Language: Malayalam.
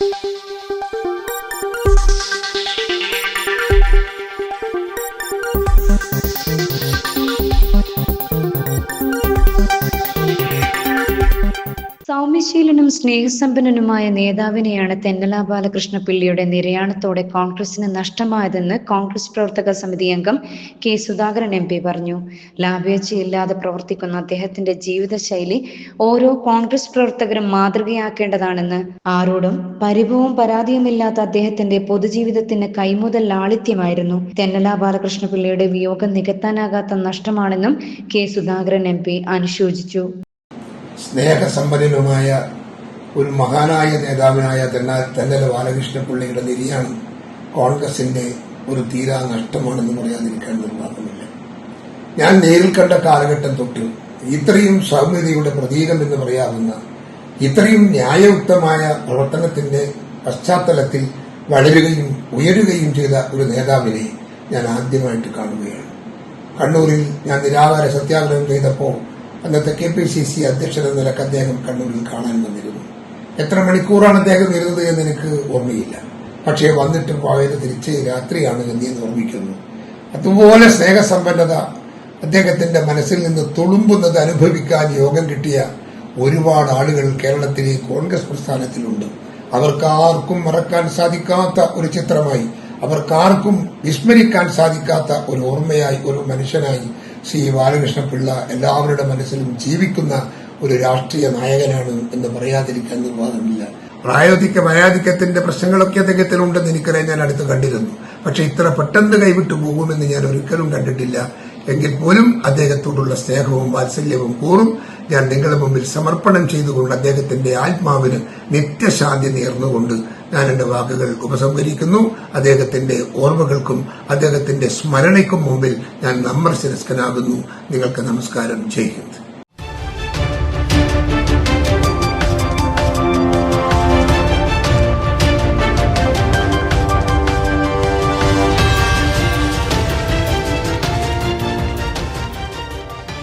Thank you. സൗമ്യശീലനും സ്നേഹസമ്പന്നനുമായ നേതാവിനെയാണ് തെന്നല ബാലകൃഷ്ണ പിള്ളിയുടെ നിര്യാണത്തോടെ കോൺഗ്രസിന് നഷ്ടമായതെന്ന് കോൺഗ്രസ് പ്രവർത്തക സമിതി അംഗം കെ സുധാകരൻ എം പി പറഞ്ഞു. ലാഭേച്ഛയില്ലാതെ പ്രവർത്തിക്കുന്ന അദ്ദേഹത്തിന്റെ ജീവിതശൈലി ഓരോ കോൺഗ്രസ് പ്രവർത്തകരും മാതൃകയാക്കേണ്ടതാണെന്ന്. ആരോടും പരിഭവവും പരാതിയുമില്ലാത്ത അദ്ദേഹത്തിന്റെ പൊതുജീവിതത്തിന് കൈമുതൽ ലാളിത്യമായിരുന്നു. തെന്നല ബാലകൃഷ്ണ പിള്ളിയുടെ വിയോഗം നികത്താനാകാത്ത നഷ്ടമാണെന്നും കെ സുധാകരൻ എം പി അനുശോചിച്ചു. സ്നേഹസമ്പന്നനുമായ ഒരു മഹാനായ നേതാവിനായ തെന്ന തെന്നല ബാലകൃഷ്ണപിള്ളിയുടെ നിര്യാണം കോൺഗ്രസിന്റെ ഒരു തീരാ നഷ്ടമാണെന്ന് പറയാതിരിക്കാൻ നിർവാഹമില്ല ഞാൻ നേരിൽ കണ്ട കാലഘട്ടം തൊട്ട് ഇത്രയും സൗമ്യതയുടെ പ്രതീകം എന്ന് പറയാവുന്ന ഇത്രയും ന്യായയുക്തമായ പ്രവർത്തനത്തിന്റെ പശ്ചാത്തലത്തിൽ വളരുകയും ഉയരുകയും ചെയ്ത ഒരു നേതാവിനെ ഞാൻ ആദ്യമായിട്ട് കാണുകയാണ്. കണ്ണൂരിൽ ഞാൻ നിരാകാര സത്യാഗ്രഹം ചെയ്തപ്പോൾ അന്നത്തെ കെ പി സി സി അധ്യക്ഷൻ എന്ന നിലയ്ക്ക് അദ്ദേഹം കണ്ണൂരിൽ കാണാൻ വന്നിരുന്നു. എത്ര മണിക്കൂറാണ് അദ്ദേഹം ഇരുന്നത് എന്ന് എനിക്ക് ഓർമ്മയില്ല. പക്ഷേ വന്നിട്ട് പോയത് തിരിച്ച് രാത്രിയാണ് എന്ന് ഓർമ്മിക്കുന്നു. അതുപോലെ സ്നേഹസമ്പന്നത അദ്ദേഹത്തിന്റെ മനസ്സിൽ നിന്ന് തുളുമ്പുന്നത് അനുഭവിക്കാൻ യോഗം കിട്ടിയ ഒരുപാട് ആളുകൾ കേരളത്തിലെ കോൺഗ്രസ് പ്രസ്ഥാനത്തിലുണ്ട്. അവർക്കാർക്കും മറക്കാൻ സാധിക്കാത്ത ഒരു ചിത്രമായി അവർക്കാർക്കും വിസ്മരിക്കാൻ സാധിക്കാത്ത ഒരു ഓർമ്മയായി ഒരു മനുഷ്യനായി ശ്രീ ബാലകൃഷ്ണ പിള്ള എല്ലാവരുടെ മനസ്സിലും ജീവിക്കുന്ന ഒരു രാഷ്ട്രീയ നായകനാണ് എന്ന് പറയാതിരിക്കാൻ നിർവാദമില്ല പ്രായോഗിക വയാധിക്യത്തിന്റെ പ്രശ്നങ്ങളൊക്കെ അദ്ദേഹത്തിലുണ്ടെന്ന് എനിക്കറിയാൻ ഞാൻ അടുത്ത് കണ്ടിരുന്നു. പക്ഷെ ഇത്ര പെട്ടെന്ന് കൈവിട്ടു പോകുമെന്ന് ഞാൻ ഒരിക്കലും കണ്ടിട്ടില്ല. എങ്കിൽ പോലും അദ്ദേഹത്തോടുള്ള സ്നേഹവും വാത്സല്യവും കൂറും ഞാൻ നിങ്ങളുടെ മുമ്പിൽ സമർപ്പണം ചെയ്തുകൊണ്ട് അദ്ദേഹത്തിന്റെ ആത്മാവിന് നിത്യശാന്തി നേർന്നുകൊണ്ട് ഞാൻ എന്റെ വാക്കുകൾ ഉപസംഹരിക്കുന്നു. അദ്ദേഹത്തിന്റെ ഓർമ്മകൾക്കും അദ്ദേഹത്തിന്റെ സ്മരണയ്ക്കും മുമ്പിൽ ഞാൻ നമ്മർ ശിരസ്കനാകുന്നു നിങ്ങൾക്ക് നമസ്കാരം. ചെയ്യുന്നത്